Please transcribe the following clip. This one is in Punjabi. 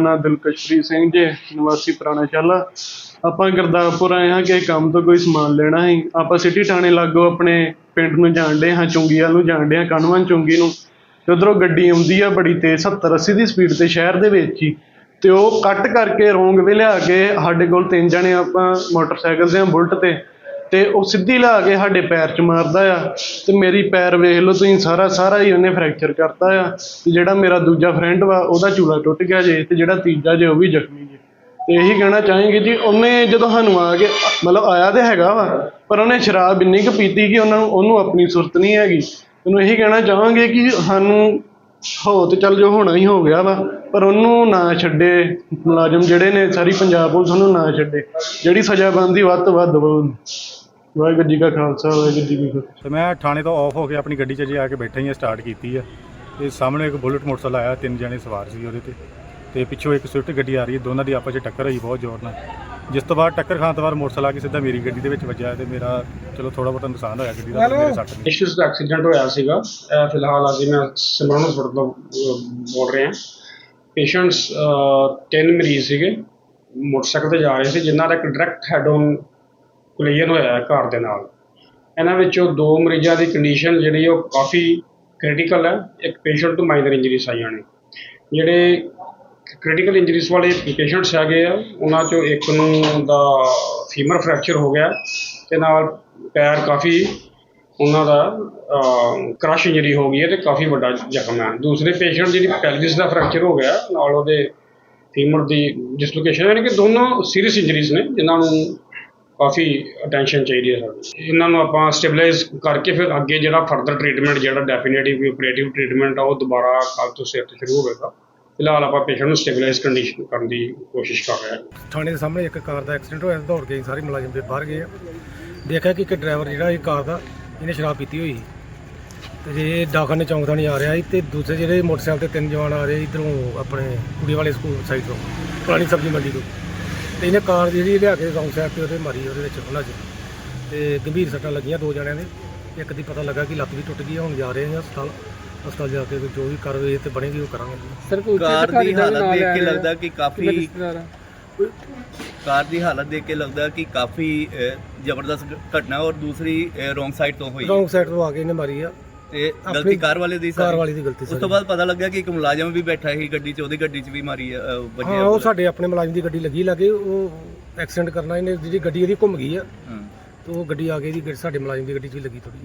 ਨਾਮ ਦਿਲਕਸ਼ਪ੍ਰੀਤ ਸਿੰਘ ਜੇ, ਨਿਵਾਸੀ ਪੁਰਾਣਾ ਆਪਾਂ ਗੁਰਦਾਸਪੁਰ ਆਏ ਹਾਂ ਕਿ ਕੰਮ ਤੋਂ ਕੋਈ ਸਮਾਨ ਲੈਣਾ ਸੀ। ਆਪਾਂ ਸਿਟੀ ਥਾਣੇ ਲਾਗੋ ਆਪਣੇ ਪਿੰਡ ਨੂੰ ਜਾਣਦੇ ਹਾਂ ਚੁੰਗੀਆਂ ਨੂੰ ਜਾਣਦੇ ਹਾਂ ਕਨਵਨ ਚੁੰਗੀ ਨੂੰ। ਤੇ ਉਧਰੋਂ ਗੱਡੀ ਆਉਂਦੀ ਆ ਬੜੀ ਤੇਜ਼ 70 80 ਦੀ ਸਪੀਡ ਤੇ ਸ਼ਹਿਰ ਦੇ ਵਿੱਚ ਹੀ। ਤੇ ਉਹ ਕੱਟ ਕਰਕੇ ਰੋਂਗ ਵੇ ਲਿਆ ਕੇ ਸਾਡੇ ਕੋਲ ਤਿੰਨ ਜਣੇ ਆਪਾਂ ਮੋਟਰਸਾਈਕਲ ਤੇ ਆ, ਬੁਲਟ ਤੇ ਤੇ ਉਹ ਸਿੱਧੀ ਲਾ ਕੇ ਸਾਡੇ ਪੈਰ 'ਚ ਮਾਰਦਾ ਆ ਤੇ ਮੇਰੀ ਪੈਰ ਵੇਖ ਲਓ ਤੁਸੀਂ, ਸਾਰਾ ਸਾਰਾ ਹੀ ਉਹਨੇ ਫ੍ਰੈਕਚਰ ਕਰਤਾ ਆ। ਤੇ ਜਿਹੜਾ ਮੇਰਾ ਦੂਜਾ ਫਰੈਂਡ ਵਾ, ਉਹਦਾ ਚੂਲਾ ਟੁੱਟ ਗਿਆ ਜੇ, ਤੇ ਜਿਹੜਾ ਤੀਜਾ ਜੇ, ਉਹ ਵੀ ਜ਼ਖਮੀ ਜੇ। ਤੇ ਇਹੀ ਕਹਿਣਾ ਚਾਹਾਂਗੇ ਜੀ, ਉਹਨੇ ਜਦੋਂ ਸਾਨੂੰ ਆ ਕੇ, ਮਤਲਬ ਆਇਆ ਤੇ ਹੈਗਾ ਵਾ, ਪਰ ਉਹਨੇ ਸ਼ਰਾਬ ਇੰਨੀ ਕੁ ਪੀਤੀ ਕਿ ਉਹਨਾਂ ਨੂੰ, ਉਹਨੂੰ ਆਪਣੀ ਸੁਰਤ ਨਹੀਂ ਹੈਗੀ। ਉਹਨੂੰ ਇਹੀ ਕਹਿਣਾ ਚਾਹਾਂਗੇ ਕਿ ਸਾਨੂੰ ਹੋ ਤੇ ਚੱਲ ਜੋ ਹੋਣਾ ਹੀ ਹੋ ਗਿਆ ਵਾ, ਪਰ ਉਹਨੂੰ ਨਾ ਛੱਡੇ। ਮੁਲਾਜ਼ਮ ਜਿਹੜੇ ਨੇ, ਸਾਰੀ ਪੰਜਾਬ ਪੁਲਿਸ ਉਹਨੂੰ ਨਾ ਛੱਡੇ। ਜਿਹੜੀ ਸਜ਼ਾ ਬਣਦੀ, ਵੱਧ ਤੋਂ ਵੱਧ ਦਵੋ ਵਾਹਿਗੁਰੂ ਜੀ ਕਾ ਖਾਲਸਾ ਵਾਹਿਗੁਰੂ ਜੀ ਕੀ ਫਤਿਹ। ਤੇ ਮੈਂ ਥਾਣੇ ਤੋਂ ਆਫ ਹੋ ਕੇ ਆਪਣੀ ਗੱਡੀ 'ਚ ਜੇ ਆ ਕੇ ਬੈਠਾ ਹੀ ਸਟਾਰਟ ਕੀਤੀ ਆ। ਤੇ ਸਾਹਮਣੇ ਇੱਕ ਬੁਲਟ ਮੋਟਰਸਾਈਕਲ ਆਇਆ ਤਿੰਨ ਜਣੇ ਸਵਾਰ ਸੀ ਉਹਦੇ ਤੇ। ਤੇ ਪਿੱਛੋਂ ਇੱਕ ਸਵਿਫਟ ਗੱਡੀ ਆ ਰਹੀ ਹੈ ਦੋਨਾਂ ਦੀ ਆਪਸ 'ਚ ਟੱਕਰ ਹੋਈ ਬਹੁਤ ਜ਼ੋਰ ਨਾਲ। ਜਿਸ ਤੋਂ ਬਾਅਦ ਟੱਕਰ ਖਾਣ ਤੋਂ ਬਾਅਦ ਮੋਟਰਸਾਈਕਲ ਆ ਕੇ ਸਿੱਧਾ ਮੇਰੀ ਗੱਡੀ ਦੇ ਵਿੱਚ ਵੱਜਾ ਤੇ ਮੇਰਾ ਚਲੋ ਥੋੜਾ ਬਹੁਤਾ ਨੁਕਸਾਨ ਹੋਇਆ ਗੱਡੀ ਦਾ ਮੇਰੇ ਸੱਟ ਨਹੀਂ ਇਸ਼ੂਸ ਦਾ ਐਕਸੀਡੈਂਟ ਹੋਇਆ ਸੀਗਾ। ਇਹ ਫਿਲਹਾਲ ਅੱਜ ਮੈਂ ਸਿਮਰਨ ਹਸਪਤਾਲ ਤੋਂ ਅਹ, ਬੋਲ ਰਿਹਾ। ਪੇਸ਼ੈਂਟਸ ਤਿੰਨ ਮਰੀਜ਼ ਸੀਗੇ। ਮੋਟਰਸਾਈਕਲ ਤੇ ਜਾ ਰਹੇ ਸੀ ਜਿਨ੍ਹਾਂ ਦਾ ਇੱਕ ਡਾਇਰੈਕਟ ਹੈਡ ਔਨ ਕੋਲੀਜਨ ਹੋਇਆ ਘਰ ਦੇ ਨਾਲ। ਇਹਨਾਂ ਵਿੱਚੋਂ ਦੋ ਮਰੀਜ਼ਾਂ ਦੀ ਕੰਡੀਸ਼ਨ ਜਿਹੜੀ ਉਹ ਕਾਫੀ ਕ੍ਰਿਟੀਕਲ ਹੈ। ਇੱਕ ਪੇਸ਼ੈਂਟ ਨੂੰ ਮਾਈਨਰ ਇੰਜਰੀਜ਼ ਆਈਆਂ ਨੇ। ਜਿਹੜੇ ਕ੍ਰਿਟੀਕਲ ਇੰਜਰੀਜ਼ ਵਾਲੇ ਪੇਸ਼ੈਂਟਸ ਹੈਗੇ ਆ, ਉਹਨਾਂ ਚੋਂ ਇੱਕ ਨੂੰ ਦਾ ਫੀਮਰ ਫ੍ਰੈਕਚਰ ਹੋ ਗਿਆ ਤੇ ਨਾਲ ਪੈਰ ਕਾਫੀ ਉਹਨਾਂ ਦਾ ਕ੍ਰਸ਼ ਇੰਜਰੀ ਹੋ ਗਈ ਹੈ ਤੇ ਕਾਫੀ ਵੱਡਾ ਜ਼ਖਮ ਹੈ। ਦੂਸਰੇ ਪੇਸ਼ੈਂਟ ਜਿਹੜੀ ਪੈਲਵਿਸ ਦਾ ਫ੍ਰੈਕਚਰ ਹੋ ਗਿਆ, ਨਾਲ ਉਹਦੇ ਫੀਮਰ ਦੀ ਡਿਸਲੋਕੇਸ਼ਨ ਯਾਨੀ ਕਿ ਦੋਨੋਂ ਸੀਰੀਅਸ ਇੰਜਰੀਜ਼ ਨੇ, ਜਿਨ੍ਹਾਂ ਨੂੰ ਕਾਫੀ ਅਟੈਂਸ਼ਨ ਚਾਹੀਦੀ ਹੈ ਸਾਡੀ ਇਹਨਾਂ ਨੂੰ ਆਪਾਂ ਸਟੇਬਲਾਈਜ਼ ਕਰਕੇ ਫਿਰ ਅੱਗੇ ਜਿਹੜਾ ਫਰਦਰ ਟ੍ਰੀਟਮੈਂਟ ਜਿਹੜਾ ਡੈਫੀਨੇਟਿਵ ਆਪਰੇਟਿਵ ਟ੍ਰੀਟਮੈਂਟ ਆ, ਉਹ ਦੁਬਾਰਾ ਕੱਲ੍ਹ ਤੋਂ ਸਿਰ ਤੋਂ ਸ਼ੁਰੂ ਹੋਵੇਗਾ। ਫਿਲਹਾਲ ਆਪਾਂ ਪੇਸ਼ੈਂਟ ਨੂੰ ਸਟੇਬਲਾਈਜ਼ ਕੰਡੀਸ਼ਨ ਕਰਨ ਦੀ ਕੋਸ਼ਿਸ਼ ਕਰ ਰਹੇ ਹਾਂ। ਥਾਣੇ ਦੇ ਸਾਹਮਣੇ ਇੱਕ ਕਾਰ ਦਾ ਐਕਸੀਡੈਂਟ ਹੋਇਆ, ਦੌੜ ਕੇ ਸਾਰੇ ਮੁਲਾਜ਼ਮ ਦੇ ਬਾਹਰ ਗਏ ਆ। ਦੇਖਿਆ ਕਿ ਇੱਕ ਡਰਾਈਵਰ ਜਿਹੜਾ ਇਹ ਕਾਰ ਦਾ, ਇਹਨੇ ਸ਼ਰਾਬ ਪੀਤੀ ਹੋਈ ਸੀ। ਤੇ ਜੇ ਦਾਖਲ ਨੇ ਚੌਂਕ ਥਾਣੀ ਆ ਰਿਹਾ ਸੀ ਤੇ ਦੂਸਰੇ ਜਿਹੜੇ ਮੋਟਰਸਾਈਕਲ ਤੇ ਤਿੰਨ ਜਵਾਨ ਆ ਰਹੇ ਇਧਰੋਂ ਆਪਣੇ ਕੁੜੀ ਵਾਲੇ ਸਕੂਲ ਸਾਈਡ ਤੋਂ, ਪੁਰਾਣੀ ਸਬਜ਼ੀ ਮੰਡੀ ਤੋਂ। ਤੇ ਇਹਨੇ ਕਾਰ ਜਿਹੜੀ ਲਿਆ ਕੇ ਰੌਂਗ ਸਾਈਡ ਤੇ ਉਹਦੇ ਮਾਰੀ ਉਹਦੇ ਵਿੱਚ ਉਹਨਾਂ 'ਚ ਤੇ ਗੰਭੀਰ ਸੱਟਾਂ ਲੱਗੀਆਂ ਦੋ ਜਣਿਆਂ ਦੇ। ਇੱਕ ਦੀ ਪਤਾ ਲੱਗਾ ਕਿ ਲੱਤ ਵੀ ਟੁੱਟ ਗਈ ਹੁਣ ਜਾ ਰਹੇ ਹਾਂ ਹਸਪਤਾਲ। ਹਸਪਤਾਲ ਜਾ ਕੇ ਜੋ ਵੀ ਕਾਰਵਾਈ ਤੇ ਬਣੇਗੀ ਉਹ ਕਰਾਂਗੇ। ਸਰ ਕੋਈ ਕਾਰ ਦੀ ਹਾਲਤ ਦੇਖ ਕੇ ਲੱਗਦਾ ਕਿ ਕਾਫੀ। ਕਾਰ ਦੀ ਹਾਲਤ ਦੇਖ ਕੇ ਲੱਗਦਾ ਕਿ ਕਾਫੀ ਅ, ਜ਼ਬਰਦਸਤ ਘਟਨਾ ਔਰ ਦੂਸਰੀ ਰੋਂਗ ਸਾਈਡ ਤੋਂ ਹੋਈ ਰੌਂਗ ਸਾਈਡ ਤੋਂ ਆ ਕੇ ਇਹਨੇ ਮਾਰੀ ਆ। ਤੇ ਗਲਤੀ ਕਾਰ ਵਾਲੇ ਦੀ ਕਾਰ? ਵਾਲੀ ਦੀ ਗਲਤੀ ਉਸ ਤੋਂ। ਬਾਅਦ ਪਤਾ ਲੱਗਾ ਕਿ ਇੱਕ ਮੁਲਾਜ਼ਮ ਵੀ ਬੈਠਾ ਸੀ ਗੱਡੀ 'ਚ ਉਹਦੀ ਗੱਡੀ 'ਚ ਵੀ ਮਾਰੀ ਅ, ਵੱਜਿਆ ਹਾਂ ਉਹ ਸਾਡੇ ਆਪਣੇ ਮੁਲਾਜ਼ਮ ਦੀ ਗੱਡੀ ਲੱਗੀ ਲੱਗੇ ਉਹ ਐਕਸੀਡੈਂਟ ਕਰਨਾ ਇਹਨੇ ਜਿਹੜੀ ਗੱਡੀ ਇਹਦੀ ਘੁੰਮ ਗਈ ਆ ਹਾਂ। ਤੇ ਉਹ ਗੱਡੀ ਆ ਕੇ ਇਹਦੀ ਗੱਡੀ ਸਾਡੇ ਮੁਲਾਜ਼ਮ ਦੀ ਗੱਡੀ 'ਚ ਹੀ ਲੱਗੀ ਥੋੜੀ